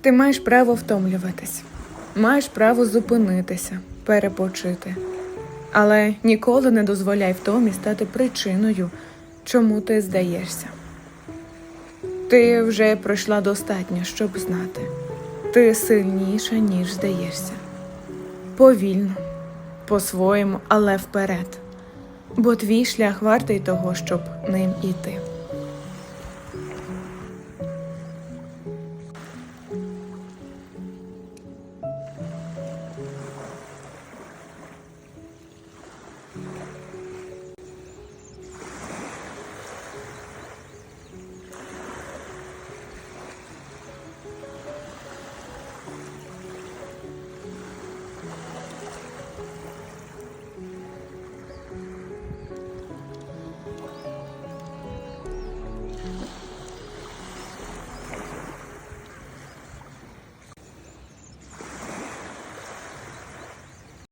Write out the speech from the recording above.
Ти маєш право втомлюватись, маєш право зупинитися, перепочити. Але ніколи не дозволяй втомі стати причиною, чому ти здаєшся. Ти вже пройшла достатньо, щоб знати. Ти сильніша, ніж здаєшся. Повільно, по-своєму, але вперед. Бо твій шлях вартий того, щоб ним іти.